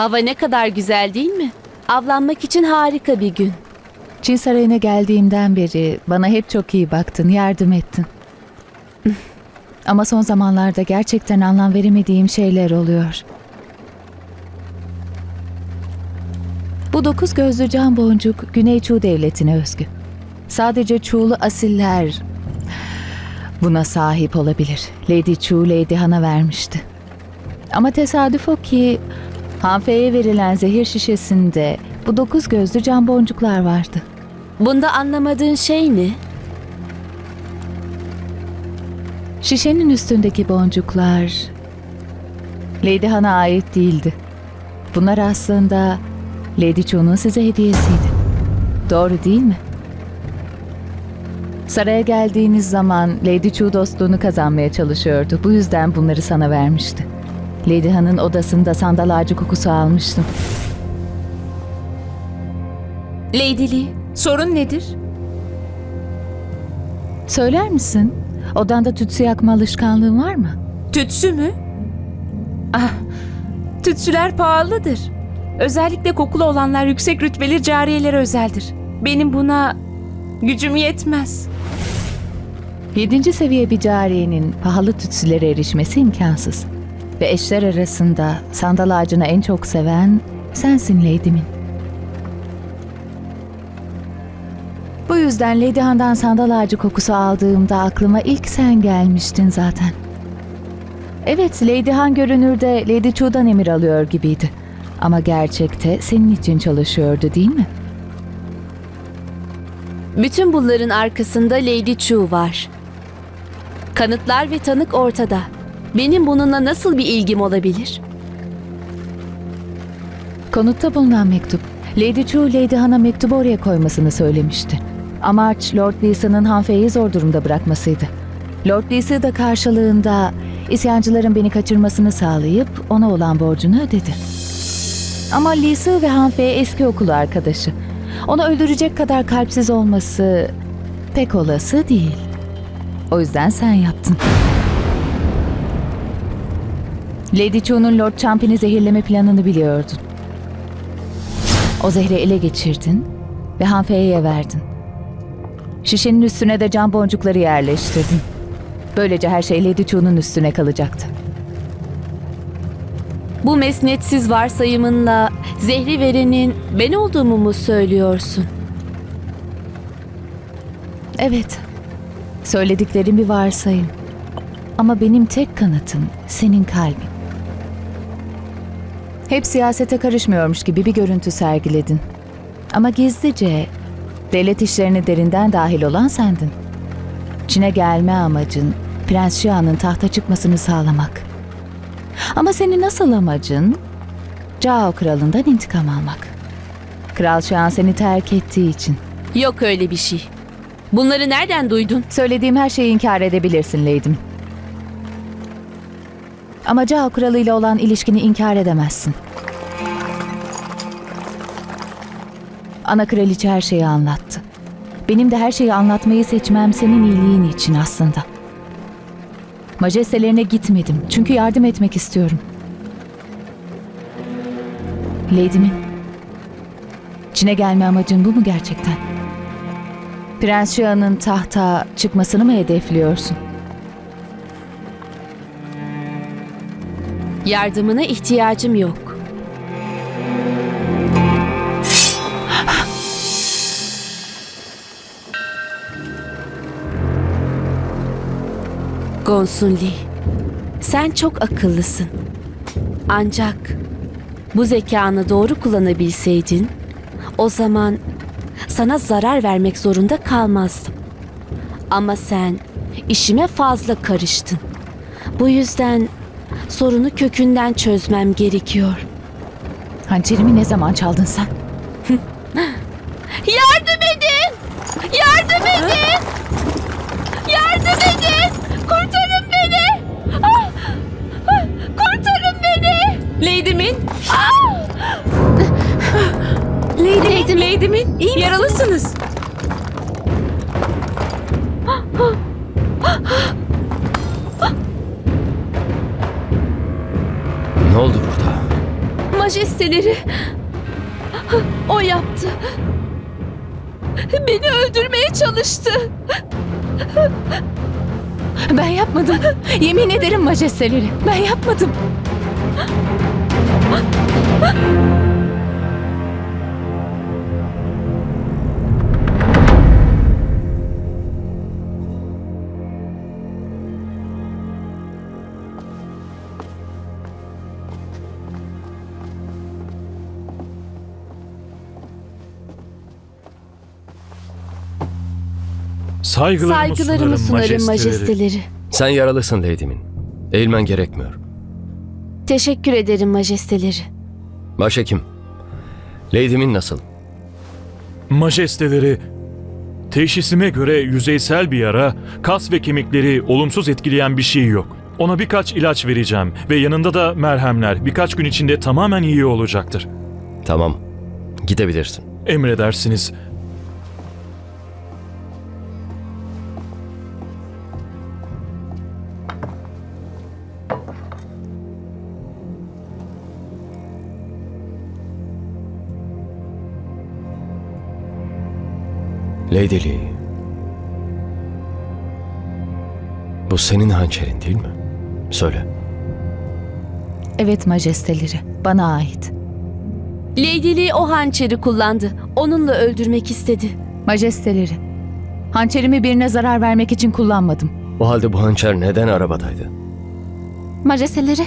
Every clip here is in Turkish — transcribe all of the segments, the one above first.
Hava ne kadar güzel değil mi? Avlanmak için harika bir gün. Çin Sarayı'na geldiğimden beri bana hep çok iyi baktın, yardım ettin. Ama son zamanlarda gerçekten anlam veremediğim şeyler oluyor. Bu dokuz gözlü can boncuk Güney Çuğ Devleti'ne özgü. Sadece Çuğlu asiller buna sahip olabilir. Lady Chu Lady Han'a vermişti. Ama tesadüf o ki Hanfe'ye verilen zehir şişesinde bu dokuz gözlü can boncuklar vardı. Bunda anlamadığın şey ne? Şişenin üstündeki boncuklar Lady Han'a ait değildi. Bunlar aslında Lady Chu'nun size hediyesiydi. Doğru değil mi? Saraya geldiğiniz zaman Lady Chu dostluğunu kazanmaya çalışıyordu. Bu yüzden bunları sana vermişti. Lady Han'ın odasında sandal ağacı kokusu almıştım. Lady Lee, sorun nedir? Söyler misin? Odanda tütsü yakma alışkanlığın var mı? Tütsü mü? Ah, tütsüler pahalıdır. Özellikle kokulu olanlar yüksek rütbeli cariyelere özeldir. Benim buna gücüm yetmez. Yedinci seviye bir cariyenin pahalı tütsülere erişmesi imkansız. Ve eşler arasında sandal ağacını en çok seven sensin Lady'min. Bu yüzden Lady Han'dan sandal ağacı kokusu aldığımda aklıma ilk sen gelmiştin zaten. Evet, Lady Han görünürde Lady Chu'dan emir alıyor gibiydi. Ama gerçekte senin için çalışıyordu değil mi? Bütün bunların arkasında Lady Chu var. Kanıtlar ve tanık ortada. Benim bununla nasıl bir ilgim olabilir? Konutta bulunan mektup. Lady Chu, Lady Han'a mektubu oraya koymasını söylemişti. Amaç Lord Lee'sa'nın Hanfei'yi zor durumda bırakmasıydı. Lord Lee'sa da karşılığında isyancıların beni kaçırmasını sağlayıp ona olan borcunu ödedi. Ama Lee'sa ve Hanfei eski okul arkadaşı. Onu öldürecek kadar kalpsiz olması pek olası değil. O yüzden sen yaptın. Lady Chu'nun Lord Champion'i zehirleme planını biliyordun. O zehri ele geçirdin ve Hanfei'ye verdin. Şişenin üstüne de cam boncukları yerleştirdin. Böylece her şey Lady Chu'nun üstüne kalacaktı. Bu mesnetsiz varsayımınla zehri verenin ben olduğumu mu söylüyorsun? Evet, söylediklerim bir varsayım. Ama benim tek kanıtım senin kalbin. Hep siyasete karışmıyormuş gibi bir görüntü sergiledin. Ama gizlice devlet işlerine derinden dahil olan sendin. Çin'e gelme amacın Prens Xia'nın tahta çıkmasını sağlamak. Ama senin asıl amacın Cao kralından intikam almak. Kral Xian seni terk ettiği için. Yok öyle bir şey. Bunları nereden duydun? Söylediğim her şeyi inkar edebilirsin Leydim. Ama Cao Kralı ile olan ilişkini inkar edemezsin. Ana kraliçe her şeyi anlattı. Benim de her şeyi anlatmayı seçmem senin iyiliğin için aslında. Majestelerine gitmedim çünkü yardım etmek istiyorum. Lady'min. Çin'e gelme amacın bu mu gerçekten? Prens Xia'nın tahta çıkmasını mı hedefliyorsun? Yardımına ihtiyacım yok. Gonsun Lee, sen çok akıllısın. Ancak bu zekanı doğru kullanabilseydin, o zaman sana zarar vermek zorunda kalmazdım. Ama sen işime fazla karıştın. Bu yüzden sorunu kökünden çözmem gerekiyor. Hançerimi ne zaman çaldın sen? Yardım edin! Yardım edin! Yardım edin! Kurtarın beni! Ah! Ah! Kurtarın beni! Lady Min, Ah! Lady Min, Lady Min, yaralısınız. Majesteleri. O yaptı. Beni öldürmeye çalıştı. Ben yapmadım. Yemin ederim majesteleri. Ben yapmadım. Saygılarımı, Saygılarımı sunarım majesteleri. Sen yaralısın Lady'min. Eğilmen gerekmiyor. Teşekkür ederim majesteleri. Başhekim. Lady'min nasıl? Majesteleri, teşhisime göre yüzeysel bir yara, kas ve kemikleri olumsuz etkileyen bir şey yok. Ona birkaç ilaç vereceğim ve yanında da merhemler birkaç gün içinde tamamen iyi olacaktır. Tamam. Gidebilirsin. Emredersiniz. Lady Lee. Bu senin hançerin değil mi? Söyle. Evet majesteleri. Bana ait. Lady Lee o hançeri kullandı. Onunla öldürmek istedi. Majesteleri. Hançerimi birine zarar vermek için kullanmadım. O halde bu hançer neden arabadaydı? Majesteleri,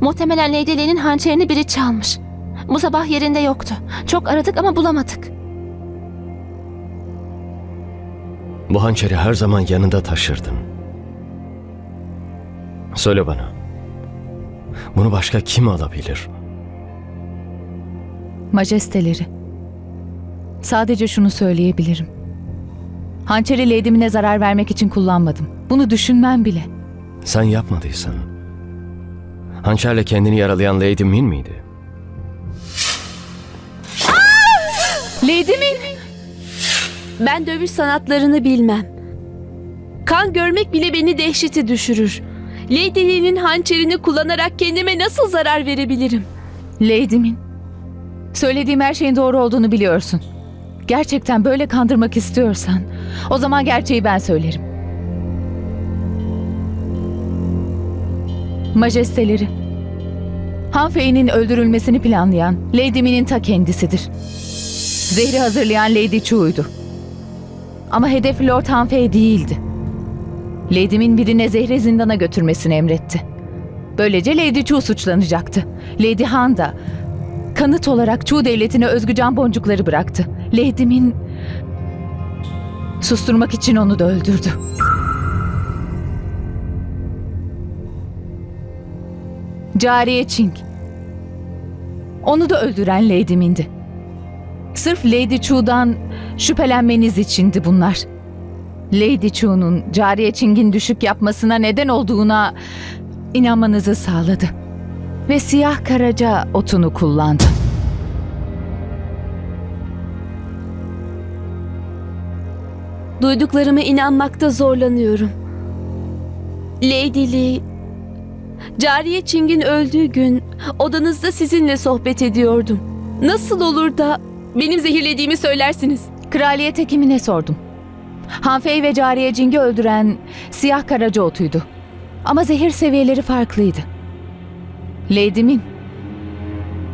muhtemelen Lady Lee'nin hançerini biri çalmış. Bu sabah yerinde yoktu. Çok aradık ama bulamadık. Bu hançeri her zaman yanında taşırdın. Söyle bana. Bunu başka kim alabilir? Majesteleri. Sadece şunu söyleyebilirim. Hançeri Lady'mine zarar vermek için kullanmadım. Bunu düşünmem bile. Sen yapmadıysan. Hançerle kendini yaralayan Lady Min miydi? Lady'min! Ben dövüş sanatlarını bilmem. Kan görmek bile beni dehşete düşürür. Lady Lee'nin hançerini kullanarak kendime nasıl zarar verebilirim? Lady'min. Söylediğim her şeyin doğru olduğunu biliyorsun. Gerçekten böyle kandırmak istiyorsan o zaman gerçeği ben söylerim. Majesteleri. Hanfei'nin öldürülmesini planlayan Lady Min'in ta kendisidir. Zehri hazırlayan Lady Chu'ydu. Ama hedef Lord Hanfei değildi. Lady Min birine zehri zindana götürmesini emretti. Böylece Lady Chu suçlanacaktı. Lady Han da kanıt olarak Chu devletine özgü can boncukları bıraktı. Lady Min susturmak için onu da öldürdü. Cariye Ching. Onu da öldüren Lady Min'di. Sırf Lady Chu'dan şüphelenmeniz içindi bunlar. Lady Chu'nun Cariye Ching'in düşük yapmasına neden olduğuna inanmanızı sağladı. Ve siyah karaca otunu kullandı. Duyduklarıma inanmakta zorlanıyorum. Lady Lee, Cariye Çing'in öldüğü gün odanızda sizinle sohbet ediyordum. Nasıl olur da benim zehirlediğimi söylersiniz? Kraliyet hekimine sordum. Hanfei ve Cariye Cing'i öldüren siyah karaca otuydu. Ama zehir seviyeleri farklıydı. Lady Min,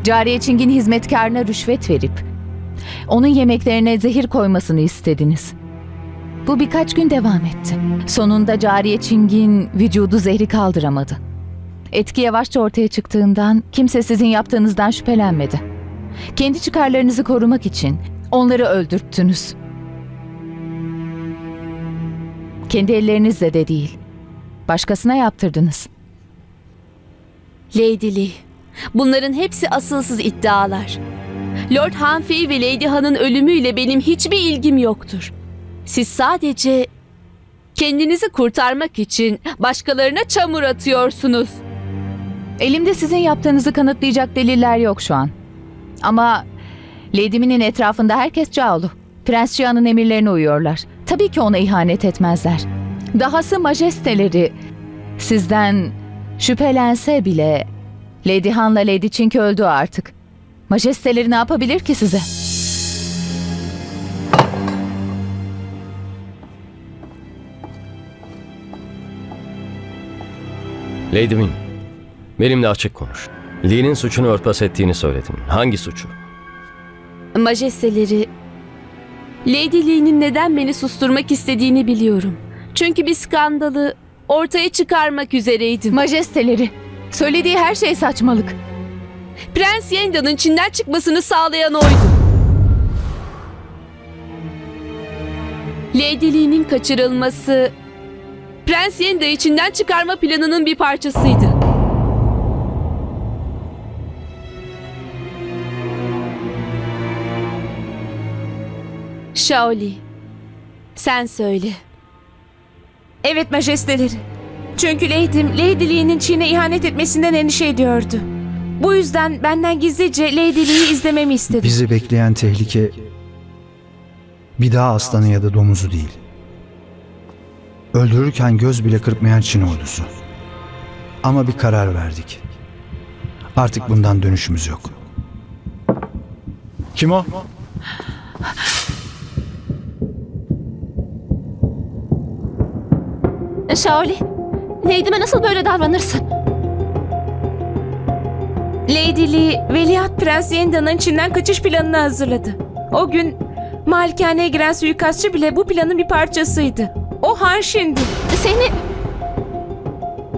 Cariye Çing'in hizmetkarına rüşvet verip onun yemeklerine zehir koymasını istediniz. Bu birkaç gün devam etti. Sonunda Cariye Çing'in vücudu zehri kaldıramadı. Etki yavaşça ortaya çıktığından kimse sizin yaptığınızdan şüphelenmedi. Kendi çıkarlarınızı korumak için onları öldürttünüz. Kendi ellerinizle de değil. Başkasına yaptırdınız. Lady Lee, bunların hepsi asılsız iddialar. Lord Hanfei ve Lady Han'ın ölümüyle benim hiçbir ilgim yoktur. Siz sadece kendinizi kurtarmak için başkalarına çamur atıyorsunuz. Elimde sizin yaptığınızı kanıtlayacak deliller yok şu an. Ama Lady Min'in etrafında herkes Caolu. Prens Cihan'ın emirlerine uyuyorlar. Tabii ki ona ihanet etmezler. Dahası majesteleri sizden şüphelense bile Lady Han'la Lady Chink öldü artık. Majesteleri ne yapabilir ki size? Lady Min, benimle açık konuş. Lee'nin suçunu örtbas ettiğini söyledin. Hangi suçu? Majesteleri, Lady Lee'nin neden beni susturmak istediğini biliyorum. Çünkü bir skandalı ortaya çıkarmak üzereydim. Majesteleri, söylediği her şey saçmalık. Prens Yenda'nın Çin'den çıkmasını sağlayan oydu. Lady Lee'nin kaçırılması Prens Yenda'yı Çin'den çıkarma planının bir parçasıydı. Shaoli, sen söyle. Evet majesteleri. Çünkü Lady'm, Lady Lee'nin Çin'e ihanet etmesinden endişe ediyordu. Bu yüzden benden gizlice Lady Lee'yi izlememi istedi. Bizi bekleyen tehlike bir daha aslanı ya da domuzu değil. Öldürürken göz bile kırpmayan Çin ordusu. Ama bir karar verdik. Artık bundan dönüşümüz yok. Kim o? Shaoli, Lady'me nasıl böyle davranırsın? Lady Lee, Veliaht Prens Yenda'nın Çin'den kaçış planını hazırladı. O gün malikaneye giren suikastçı bile bu planın bir parçasıydı. O Han Shin'di. Seni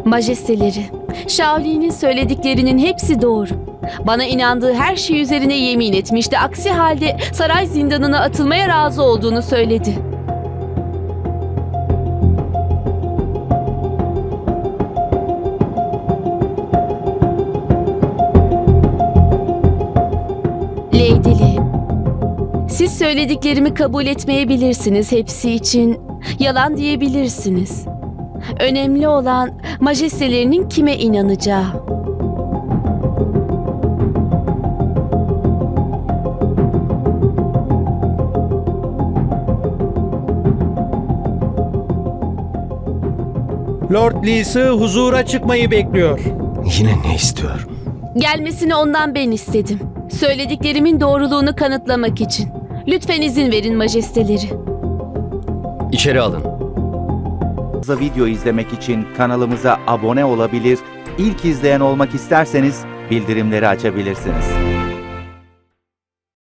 Majesteleri, Shaoli'nin söylediklerinin hepsi doğru. Bana inandığı her şey üzerine yemin etmişti. Aksi halde saray zindanına atılmaya razı olduğunu söyledi. Lee, siz söylediklerimi kabul etmeyebilirsiniz hepsi için. Yalan diyebilirsiniz. Önemli olan majestelerinin kime inanacağı. Lord Lee'si huzura çıkmayı bekliyor. Yine ne istiyor? Gelmesini ondan ben istedim. Söylediklerimin doğruluğunu kanıtlamak için. Lütfen izin verin majesteleri. İçeri alın. fazla video izlemek için kanalımıza abone olabilir, ilk izleyen olmak isterseniz bildirimleri açabilirsiniz.